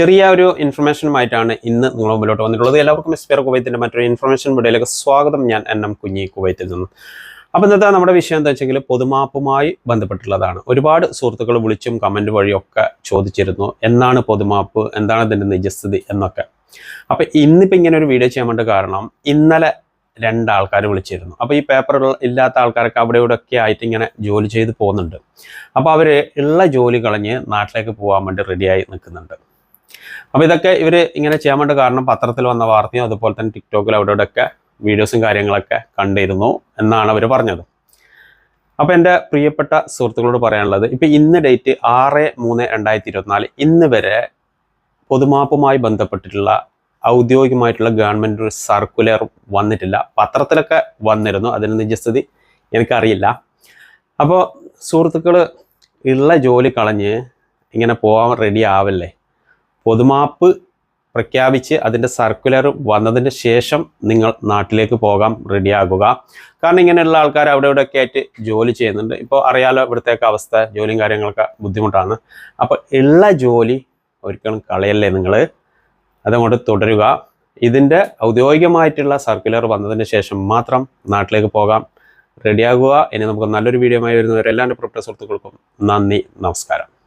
ചെറിയ ഒരു ഇൻഫർമേഷനുമായിട്ടാണ് ഇന്ന് നിങ്ങൾ മുമ്പിലോട്ട് വന്നിട്ടുള്ളത്. എല്ലാവർക്കും എസ്പെയർ കുവൈത്തിന്റെ മറ്റൊരു ഇൻഫർമേഷൻ വീഡിയോയിലേക്ക് സ്വാഗതം. ഞാൻ എൻ എം കുഞ്ഞി കുവൈത്തിൽ നിന്ന്. അപ്പോൾ ഇന്നത്തെ നമ്മുടെ വിഷയം എന്താ വെച്ചെങ്കിൽ പൊതുമാപ്പുമായി ബന്ധപ്പെട്ടുള്ളതാണ്. ഒരുപാട് സുഹൃത്തുക്കൾ വിളിച്ചും കമന്റ് വഴിയൊക്കെ ചോദിച്ചിരുന്നു. എന്താണ് പൊതുമാപ്പ്? എന്താണ് ഇതിന്റെ നിജസ്ഥിതി എന്നൊക്കെ. അപ്പോൾ ഇന്നിപ്പോൾ ഇങ്ങനെ ഒരു വീഡിയോ ചെയ്യാൻ വേണ്ട കാരണം ഇന്നലെ രണ്ടാൾക്കാർ വിളിച്ചിരുന്നു. അപ്പോൾ ഈ പേപ്പർ ഇല്ലാത്ത ആൾക്കാരൊക്കെ അവിടെ ഇവിടെ ഒക്കെ ആയിട്ട് ഇങ്ങനെ ജോലി ചെയ്ത് പോകുന്നുണ്ട്. അപ്പോൾ അവർ ഉള്ള ജോലി കളഞ്ഞ് നാട്ടിലേക്ക് പോകാൻ വേണ്ടി റെഡിയായി നിൽക്കുന്നുണ്ട്. അപ്പോൾ ഇതൊക്കെ ഇവർ ഇങ്ങനെ ചെയ്യാൻ വേണ്ട കാരണം പത്രത്തിൽ വന്ന വാർത്തയും അതുപോലെ തന്നെ ടിക്ടോക്കിൽ അവിടെ ഇവിടെയൊക്കെ വീഡിയോസും കാര്യങ്ങളൊക്കെ കണ്ടിരുന്നു എന്നാണ് അവർ പറഞ്ഞത്. അപ്പോൾ എന്റെ പ്രിയപ്പെട്ട സുഹൃത്തുക്കളോട് പറയാനുള്ളത് ഇപ്പോൾ ഇന്ന് ഡേറ്റ് ആറ് മൂന്ന് രണ്ടായിരത്തി ഇരുപത്തിനാല് ഇന്ന് വരെ പൊതുമാപ്പുമായി ബന്ധപ്പെട്ടിട്ടുള്ള ഔദ്യോഗികമായിട്ടുള്ള ഗവൺമെന്റ് ഒരു സർക്കുലർ വന്നിട്ടില്ല. പത്രത്തിലൊക്കെ വന്നിരുന്നു അതിന് നിജസ്ഥിതി എനിക്കറിയില്ല. അപ്പോൾ സുഹൃത്തുക്കൾ ഉള്ള ജോലി കളഞ്ഞ് ഇങ്ങനെ പോകാൻ റെഡി ആവല്ലേ? പൊതുമാപ്പ് പ്രഖ്യാപിച്ച് അതിന്റെ സർക്കുലർ വന്നതിന് ശേഷം നിങ്ങൾ നാട്ടിലേക്ക് പോകാൻ റെഡിയാകുക. കാരണം ഇങ്ങനെയുള്ള ആൾക്കാർ അവിടെ ഇവിടെയൊക്കെ ആയിട്ട് ജോലി ചെയ്യുന്നുണ്ട്. ഇപ്പോൾ അറിയാലോ ഇവിടുത്തേക്ക് അവസ്ഥ ജോലിയും കാര്യങ്ങളൊക്കെ ബുദ്ധിമുട്ടാണ്. അപ്പോൾ ഉള്ള ജോലി ഒരിക്കലും കളയല്ലേ നിങ്ങൾ? അതങ്ങോട്ട് തുടരുക. ഇതിന്റെ ഔദ്യോഗികമായിട്ടുള്ള സർക്കുലർ വന്നതിന് ശേഷം മാത്രം നാട്ടിലേക്ക് പോകാം. റെഡിയാകുക. ഇനി നമുക്ക് നല്ലൊരു വീഡിയോ ആയി വരുന്നവരെല്ലാവരും പ്രിയപ്പെട്ട സുഹൃത്തുക്കൾക്കും നന്ദി നമസ്കാരം.